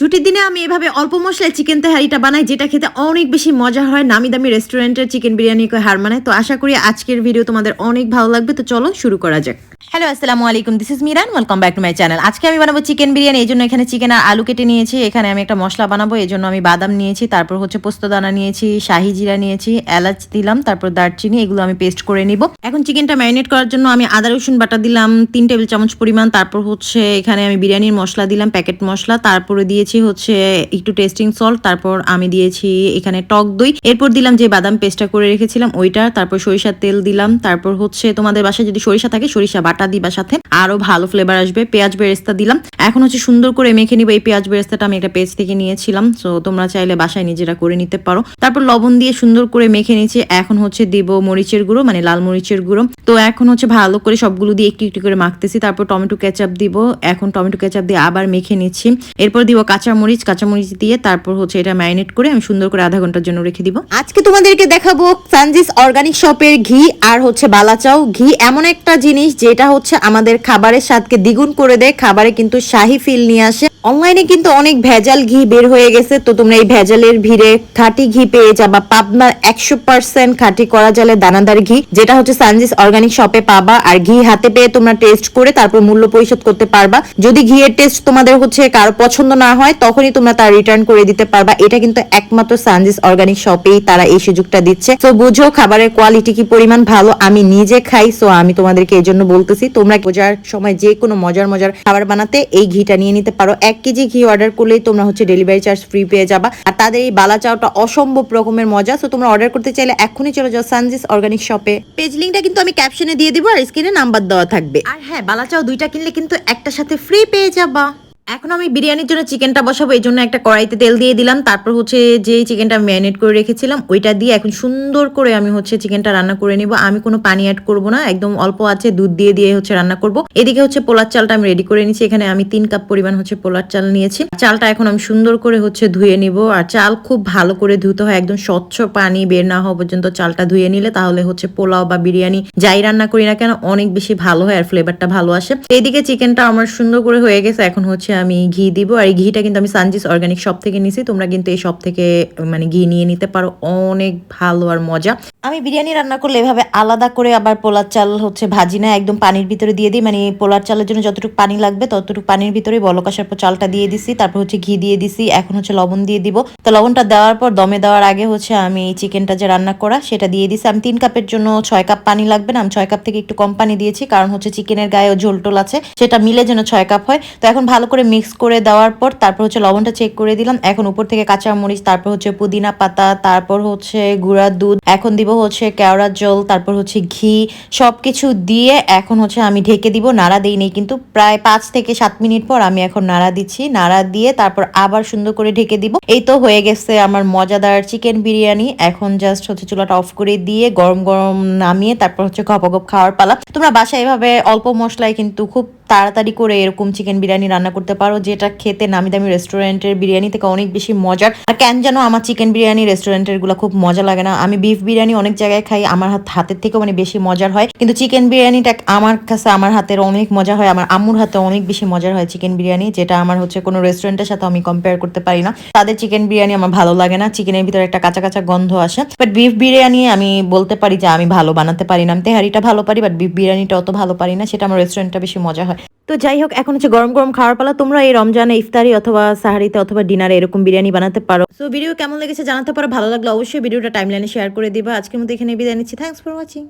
ছুটির দিনে আমি এভাবে অল্প মশলায় চিকেন তেহারিটা বানাই, যেটা খেতে অনেক বেশি মজা হয়। নামি দামি রেস্টুরেন্টের চিকেন বিরিয়ানিকে হার মানায়। তো আশা করি আজকের ভিডিও তোমাদের অনেক ভালো লাগবে। তো চলো শুরু করা যাক। হ্যালো আসসালামু আলাইকুম। This is Miran welcome back to my channel আজকে আমি বানাবো চিকেন বিরিয়ানি, এই জন্য এখানে চিকেন আর আলু কেটে নিয়েছি। এখানে আমি একটা মশলা বানাবো, এই জন্য আমি বাদাম নিয়েছি, তারপর হচ্ছে পোস্তদানা নিয়েছি, শাহি জিরা নিয়েছি, এলাচ দিলাম, তারপর দারচিনি, এগুলো আমি পেস্ট করে নিব। এখন চিকেনটা ম্যারিনেট করার জন্য আমি আদা, রসুন বাটা দিলাম, তিন টেবিল চামচ পরিমাণ। তারপর হচ্ছে এখানে আমি বিরিয়ানির মশলা দিলাম প্যাকেট মশলা। তারপরে দিয়েছি হচ্ছে একটু টেস্টিং সল্ট তারপর আমি দিয়েছি এখানে টক দই। এরপর দিলাম যে বাদাম পেস্টটা করে রেখেছিলাম, ওইটা। তারপর সরিষার তেল দিলাম। তারপর হচ্ছে তোমাদের বাসায় যদি সরিষা থাকে, সরিষা বাটা দিবা সাথে আরও ভালো ফ্লেভার আসবে। পেঁয়াজ বেরেস্তা দিলাম। এখন হচ্ছে সুন্দর করে মেখে নিব। এই পেঁয়াজ বেরেস্তাটা আমি একটা পেজ থেকে নিয়েছিলাম। তো তোমরা চাইলে বাসায় নিজেরা করে নিতে পারো। তারপর লবণ দিয়ে সুন্দর করে মেখে নিয়েছি। এখন হচ্ছে দিব মরিচের গুঁড়ো মানে লাল মরিচের গুঁড়ো। তো এখন হচ্ছে ভালো করে সবগুলো দিয়ে একটু একটু করে মাখতেছি। তারপর টমেটো কেচাপ দিব। এখন টমেটো কেচাপ দিয়ে আবার মেখে নিচ্ছি। এরপর দিব কাঁচা মরিচ কাঁচা মরিচ দিয়ে তারপর হচ্ছে এটা ম্যারিনেট করে আমি সুন্দর করে আধা ঘণ্টার জন্য রেখে দিব। আজকে তোমাদেরকে দেখাবো সানজিস অর্গানিক শপের ঘি আর হচ্ছে বালাচাও ঘি। এমন একটা জিনিস যেটা হচ্ছে আমাদের খাবারের স্বাদকে দ্বিগুণ করে দেয়। খাবারে কিন্তু শাহি ফিল নিয়ে আসে। অনলাইনে কিন্তু অনেক ভেজাল ঘি বের হয়ে গেছে। তো তোমরা এই ভেজালের ভিড়ে খাঁটি ঘি পেয়ে যাবা। পাবনার একশো পার্সেন্ট খাঁটি করা জলে দানাদার ঘি, যেটা হচ্ছে সানজিস অর্গানিক শপে পাবা। আর ঘি হাতে পেয়ে তোমরা টেস্ট করে তারপর মূল্য পরিশোধ করতে পারবা। যদি ঘিয়ের টেস্ট তোমাদের হচ্ছে কারও পছন্দ না হয়, তখনই তোমরা তার রিটার্ন করে দিতে পারবা। এটা কিন্তু একমাত্র সানজিস অর্গানিক শপেই তারা এই সুযোগটা দিচ্ছে। তো বুঝো, খাবারের কোয়ালিটি কি পরিমাণ ভালো? আমি নিজে খাই সো আমি তোমাদেরকে এই জন্য বলতেছি তোমরা বোঝার সময় যে কোনো মজার মজার খাবার বানাতে এই ঘিটা নিয়ে নিতে পারো। এক কেজি ঘি অর্ডার করলেই তোমরা হচ্ছে ডেলিভারি চার্জ ফ্রি পেয়ে যাবা। আর তাদের এই বালা চাওটা অসম্ভব রকমের মজা। তো তোমরা অর্ডার করতে চাইলে এখনই চলে যাও সানজিস অর্গানিক শপে পেজ লিঙ্কটা কিন্তু আমি ক্যাপশনে দিয়ে দিব আর স্ক্রিনে নাম্বার দেওয়া থাকবে। আর হ্যাঁ বালা চাও দুইটা কিনলে কিন্তু একটা সাথে ফ্রি পেয়ে যাবা। এখন আমি বিরিয়ানির জন্য চিকেনটা বসাবো, এই জন্য একটা কড়াইতে তেল দিয়ে দিলাম। তারপর হচ্ছে যে চিকেনটা ম্যারিনেট করে রেখেছিলাম, ওইটা দিয়ে এখন সুন্দর করে আমি হচ্ছে চিকেনটা রান্না করে নিব। আমি কোনো পানি অ্যাড করব না, একদম অল্প আছে, দুধ দিয়ে দিয়ে হচ্ছে রান্না করব। এদিকে হচ্ছে পোলার চালটা আমি রেডি করে নিয়েছি, এখানে আমি তিন কাপ পরিমাণ হচ্ছে পোলার চাল নিয়েছি। চালটা এখন আমি সুন্দর করে হচ্ছে ধুয়ে নিব, আর চাল খুব ভালো করে ধুতে হয়, একদম স্বচ্ছ পানি বের না হওয়া পর্যন্ত চালটা ধুয়ে নিলে তাহলে হচ্ছে পোলাও বা বিরিয়ানি যাই রান্না করি না কেন, অনেক বেশি ভালো হয় আর ফ্লেভারটা ভালো আসে। এদিকে চিকেনটা আমার সুন্দর করে হয়ে গেছে, এখন হচ্ছে আমি ঘি দিব আর এই ঘিটা কিন্তু আমি সানজিস অর্গানিক শপ থেকে নিছি। তোমরা কিন্তু এই শপ থেকে মানে ঘি নিয়ে নিতে পারো। অনেক ভালো আর মজা। আমি বিরিয়ানি রান্না করলে এভাবে আলাদা করে আবার পোলার চাল হচ্ছে ভাজি না, একদম পানির ভিতরে দিয়ে দিই। মানে পোলার চালের জন্য যতটুকু পানি লাগবে ততটুকু পানির ভিতরে বলক আসার পর চালটা দিয়ে দিছি, তারপর হচ্ছে ঘি দিয়ে দিছি, এখন হচ্ছে লবণ দিয়ে দিব। তো লবণটা দেওয়ার পর, দমে দেওয়ার আগে হচ্ছে আমি চিকেনটা যে রান্না করা সেটা দিয়ে দিছি। আমি তিন কাপের জন্য ছয় কাপ পানি লাগবে না, আমি ছয় কাপ থেকে একটু কম পানি দিয়েছি, কারণ হচ্ছে চিকেনের গায়ে ঝোল টোল আছে, সেটা মিলে যেন ছয় কাপ হয়। তো এখন ভালো করে মিক্স করে দেওয়ার পর, তারপর হচ্ছে লবণটা চেক করে দিলাম। এখন উপর থেকে কাঁচা মরিচ তারপর হচ্ছে পুদিনা পাতা, তারপর হচ্ছে গুঁড়া দুধ, এখন দিব হচ্ছে কেওড়া জল, তারপর হচ্ছে ঘি, সবকিছু দিয়ে এখন হচ্ছে আমি ঢেকে দিব, নাড়া দিই নেই, কিন্তু প্রায় পাঁচ থেকে সাত মিনিট পর আমি এখন নাড়া দিচ্ছি, নাড়া দিয়ে তারপর আবার সুন্দর করে ঢেকে দিব। এই তো হয়ে গেছে আমার মজাদার চিকেন বিরিয়ানি, এখন জাস্ট হচ্ছে চুলাটা অফ করে দিয়ে গরম গরম নামিয়ে তারপর হচ্ছে গপ খাওয়ার পালা। তোমরা বাসায় এভাবে অল্প মশলায় কিন্তু খুব তাড়াতাড়ি করে এরকম চিকেন বিরিয়ানি রান্না করতে পারো, যেটা খেতে নামি দামি রেস্টুরেন্টের বিরিয়ানি থেকে অনেক বেশি মজার। আর কেন যেন আমার চিকেন বিরিয়ানি রেস্টুরেন্টেরগুলো খুব মজা লাগে না, আমি বিফ বিরিয়ানি অনেক জায়গায় খাই, আমার হাত, হাতের থেকে মানে বেশি মজার হয়। কিন্তু চিকেন বিরিয়ানিটা আমার কাছে, আমার হাতের অনেক মজা হয়, আমার আম্মুর হাতে অনেক বেশি মজার হয় চিকেন বিরিয়ানি, যেটা আমার হচ্ছে কোনো রেস্টুরেন্টের সাথে আমি কম্পেয়ার করতে পারি না। তাদের চিকেন বিরিয়ানি আমার ভালো লাগে না চিকেনের ভিতরে একটা কাঁচা কাঁচা গন্ধ আসে। বাট বিফ বিরিয়ানি আমি বলতে পারি যে, আমি ভালো বানাতে পারি না। তেহারিটা ভালো পারি বাট বিফ বিরিয়ানিটা অত ভালো পারি না, সেটা আমার রেস্টুরেন্টটা বেশি মজা হয়। তো যাই হোক এখন হচ্ছে গরম গরম খাওয়ার পালা। তোমরা এই রমজানে ইফতারি অথবা সাহারিতে অথবা ডিনারে এরকম বিরিয়ানি বানাতে পারো। সো ভিডিও কেমন লেগেছে জানাতে পারো। ভালো লাগল অবশ্যই ভিডিওটা টাইমলাইনে শেয়ার করে দিবা। আজকের মতো এখানে বিদায় নিচ্ছি। Thanks for watching